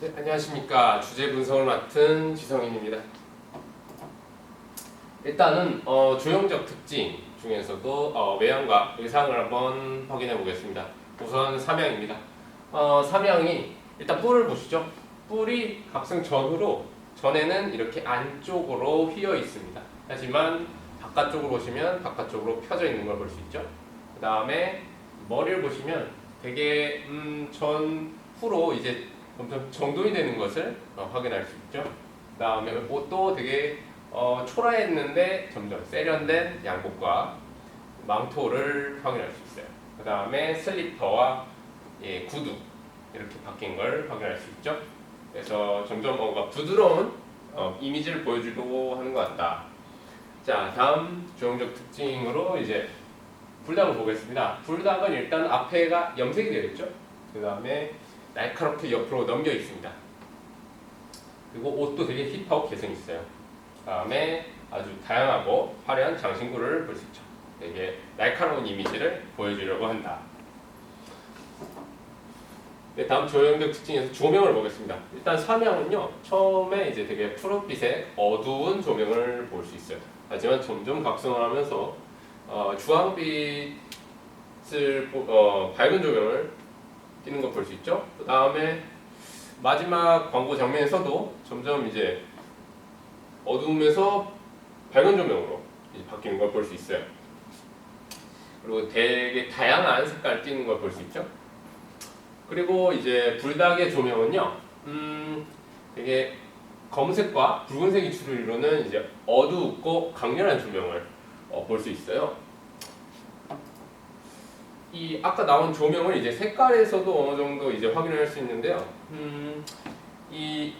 네, 안녕하십니까. 주제 분석을 맡은 지성인입니다. 일단은 어, 조형적 특징 중에서도 어, 외양과 의상을 한번 확인해 보겠습니다. 우선 삼양입니다. 어, 삼양이 일단 뿔을 보시죠. 뿔이 각성 전후로 전에는 이렇게 안쪽으로 휘어 있습니다. 하지만 바깥쪽으로 보시면 바깥쪽으로 펴져 있는 걸 볼 수 있죠. 그 다음에 머리를 보시면 되게 음, 전 후로 이제 점점 정돈이 되는 것을 어, 확인할 수 있죠. 그 다음에 옷도 되게 어, 초라했는데 점점 세련된 양복과 망토를 확인할 수 있어요. 그 다음에 슬리퍼와 예, 구두 이렇게 바뀐 걸 확인할 수 있죠. 그래서 점점 뭔가 부드러운 어, 이미지를 보여주려고 하는 것 같다. 자, 다음 조형적 특징으로 이제 불닭을 보겠습니다. 불닭은 일단 앞에가 염색이 되어 있죠. 그 다음에 날카롭게 옆으로 넘겨 있습니다. 그리고 옷도 되게 힙하고 개성 있어요. 다음에 아주 다양하고 화려한 장신구를 볼 수 있죠. 되게 날카로운 이미지를 보여주려고 한다. 네, 다음 조형적 특징에서 조명을 보겠습니다. 일단 사명은요, 처음에 이제 되게 푸른빛의 어두운 조명을 볼 수 있어요. 하지만 점점 각성을 하면서 어, 주황빛을 보- 어, 밝은 조명을 띄는 걸 볼 수 있죠. 그 다음에 마지막 광고 장면에서도 점점 이제 어두움에서 밝은 조명으로 바뀌는 걸 볼 수 있어요. 그리고 되게 다양한 색깔 띄는 걸 볼 수 있죠. 그리고 이제 불닭의 조명은요, 음, 되게 검은색과 붉은색이 주를 이루는 이제 어두웠고 강렬한 조명을 어, 볼 수 있어요. 이 아까 나온 조명을 이제 색깔에서도 어느 정도 이제 확인을 할수 있는데요. 음, 이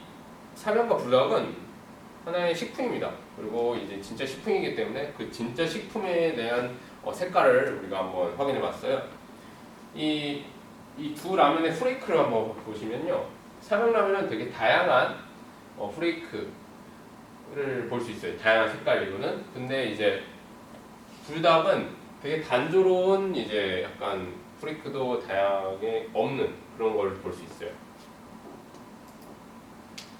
사명과 불닭은 하나의 식품입니다. 그리고 이제 진짜 식품이기 때문에 그 진짜 식품에 대한 어, 색깔을 우리가 한번 확인해 봤어요. 이 이 두 라면의 프레이크를 한번 보시면요. 사명 라면은 되게 다양한 어, 프레이크를 볼 수 있어요. 다양한 색깔이로는. 근데 이제 불닭은 되게 단조로운 이제 약간 프레이크도 다양하게 없는 그런 걸 볼 수 있어요.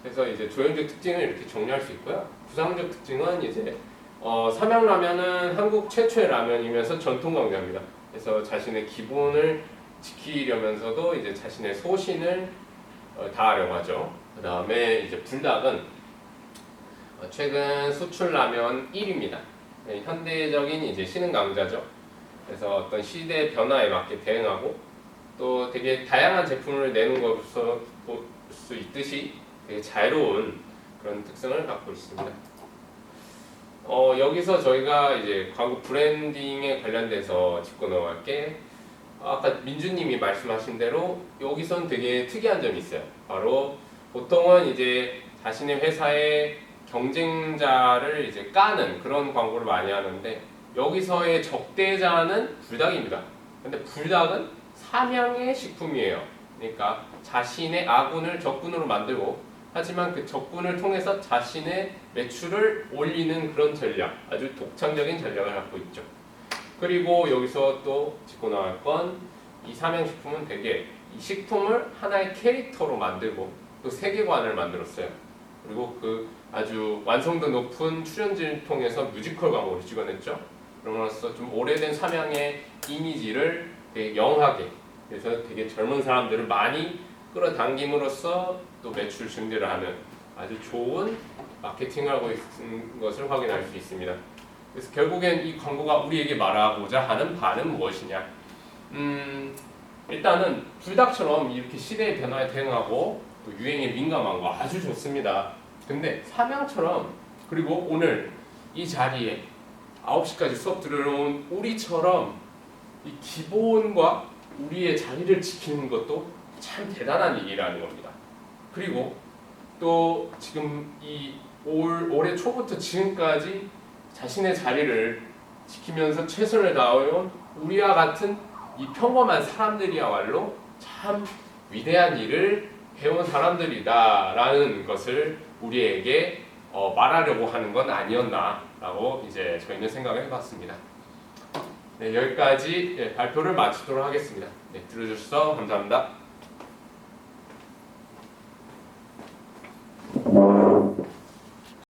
그래서 이제 조형적 특징을 이렇게 정리할 수 있고요. 구상적 특징은 이제 어, 삼양라면은 한국 최초의 라면이면서 전통 강자입니다. 그래서 자신의 기본을 지키려면서도 이제 자신의 소신을 어, 다하려고 하죠. 그 다음에 이제 불닭은 어, 최근 수출 라면 1위입니다. 네, 현대적인 이제 신흥 강자죠. 그래서 어떤 시대 변화에 맞게 대응하고 또 되게 다양한 제품을 내는 것으로 볼 수 있듯이 되게 자유로운 그런 특성을 갖고 있습니다. 어, 여기서 저희가 이제 광고 브랜딩에 관련돼서 짚고 넘어갈 게 아까 민주님이 말씀하신 대로 여기선 되게 특이한 점이 있어요. 바로 보통은 이제 자신의 회사의 경쟁자를 이제 까는 그런 광고를 많이 하는데 여기서의 적대자는 불닭입니다. 근데 불닭은 삼양의 식품이에요. 그러니까 자신의 아군을 적군으로 만들고 하지만 그 적군을 통해서 자신의 매출을 올리는 그런 전략, 아주 독창적인 전략을 갖고 있죠. 그리고 여기서 또 짚고 나갈 건 이 삼양식품은 되게 이 식품을 하나의 캐릭터로 만들고 또 세계관을 만들었어요. 그리고 그 아주 완성도 높은 출연진을 통해서 뮤지컬 광고를 찍어냈죠. 그러면서 좀 오래된 삼양의 이미지를 되게 영하게 그래서 되게 젊은 사람들을 많이 끌어당김으로써 또 매출 증대를 하는 아주 좋은 마케팅을 하고 있는 것을 확인할 수 있습니다. 그래서 결국엔 이 광고가 우리에게 말하고자 하는 바는 무엇이냐? 음, 일단은 불닭처럼 이렇게 시대의 변화에 대응하고 또 유행에 민감한 거 아주 좋습니다. 근데 삼양처럼 그리고 오늘 이 자리에 9시까지 수업 들어온 우리처럼 이 기본과 우리의 자리를 지키는 것도 참 대단한 일이라는 겁니다. 그리고 또 지금 이 올 올해 초부터 지금까지 자신의 자리를 지키면서 최선을 다해온 우리와 같은 이 평범한 사람들이야말로 참 위대한 일을 해온 사람들이다라는 것을 우리에게 어, 말하려고 하는 건 아니었나라고 이제 저희는 생각을 해봤습니다. 네, 여기까지 예, 발표를 마치도록 하겠습니다. 네, 들어주셔서 감사합니다.